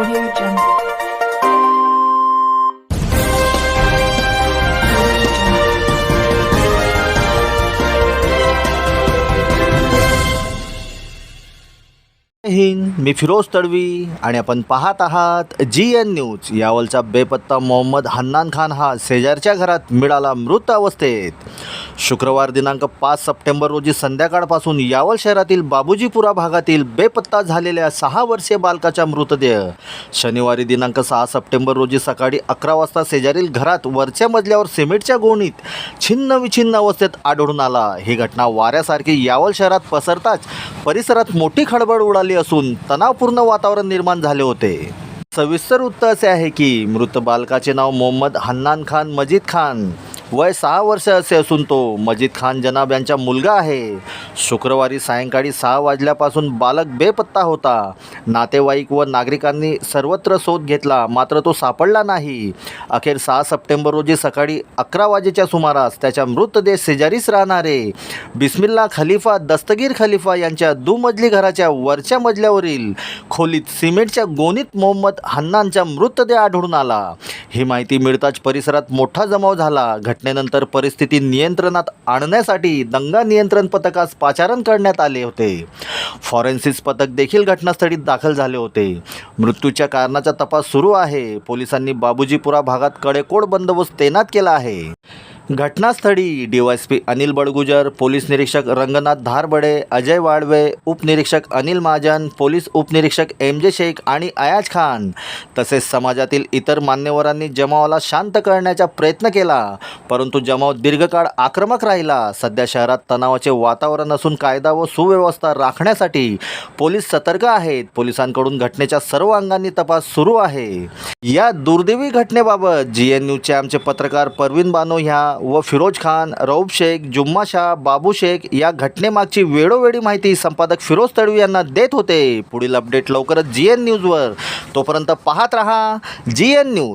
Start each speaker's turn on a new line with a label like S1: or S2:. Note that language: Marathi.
S1: Audio Jungle.
S2: हिंद मी फिरोज तडवी आणि आपण पाहत आहात जी एन न्यूज यावलचा बेपत्ता मोहम्मद हन्नान खान हा शेजारच्या घरात मिळाला मृत अवस्थेत. शुक्रवार दिनांक पाच सप्टेंबर रोजी संध्याकाळपासून यावल शहरातील बाबूजीपुरा भागातील बेपत्ता झालेल्या सहा वर्षीय बालकाचा मृतदेह. शनिवारी दिनांक सहा सप्टेंबर रोजी सकाळी अकरा वाजता शेजारील घरात वरच्या मजल्यावर सिमेंटच्या गोणीत छिन्न विछिन्न अवस्थेत आढळून आला. ही घटना वाऱ्यासारखी यावल शहरात पसरताच परिसरात मोठी खळबळ उडाली असून तणावपूर्ण वातावरण निर्माण झाले होते. सविस्तर वृत्त असे आहे की मृत बालकाचे नाव मोहम्मद हन्नान खान मजीद खान. वय सहा वर्ष असे असून तो मजीद खान जनाब यांचा मुलगा आहे. शुक्रवारी सायंकाळी सहा वाजल्यापासून बालक बेपत्ता होता. नातेवाईक व नागरिकांनी सर्वत्र शोध घेतला मात्र तो सापडला नाही. अखेर सहा सप्टेंबर रोजी सकाळी अकरा वाजेच्या सुमारास त्याचा मृतदेह शेजारीच राहणारे बिस्मिल्ला खलिफा दस्तगीर खलिफा यांच्या दुमजली घराच्या वरच्या मजल्यावरील खोलीत सिमेंटच्या गोणीत मोहम्मद हन्नानचा मृतदेह आढळून आला. ही माहिती मिळताच परिसरात मोठा जमाव झाला. घटनेनंतर परिस्थिती नियंत्रणात आणण्यासाठी दंगा नियंत्रण पथकास पाचारण करण्यात आले होते. फॉरेन्सिक पथक देखील घटनास्थळी दाखल झाले होते. मृत्यूच्या कारणाचा तपास सुरू आहे. पोलिसांनी बाबूजीपुरा भागात कडेकोड बंदोबस्त तैनात केला आहे. घटनास्थळी डीवायसपी अनिल बडगुजर पोलीस निरीक्षक रंगनाथ धारबडे अजय वाडवे उपनिरीक्षक अनिल महाजन पोलीस उपनिरीक्षक एम जे शेख आणि अयाज खान. तसेच समाजातील इतर मान्यवरांनी जमावाला शांत करण्याचा प्रयत्न केला. परंतु जमाव दीर्घकाळ आक्रमक राहिला. सध्या शहरात तणावाचे वातावरण असून कायदा व सुव्यवस्था राखण्यासाठी पोलीस सतर्क आहेत. पोलिसांकडून घटनेच्या सर्व अंगांनी तपास सुरू आहे. या दुर्दैवी घटनेबाबत जी एन न्यूजचे आमचे पत्रकार परवीन बानो ह्या व फिरोज खान रौफ शेख जुम्मा शाह बाबू शेख या घटनेमागची वेळोवेळी माहिती संपादक फिरोज तडवी यांना देत होते. पुढील अपडेट लवकरच जी एन न्यूजवर तोपर्यंत पाहत रहा G N news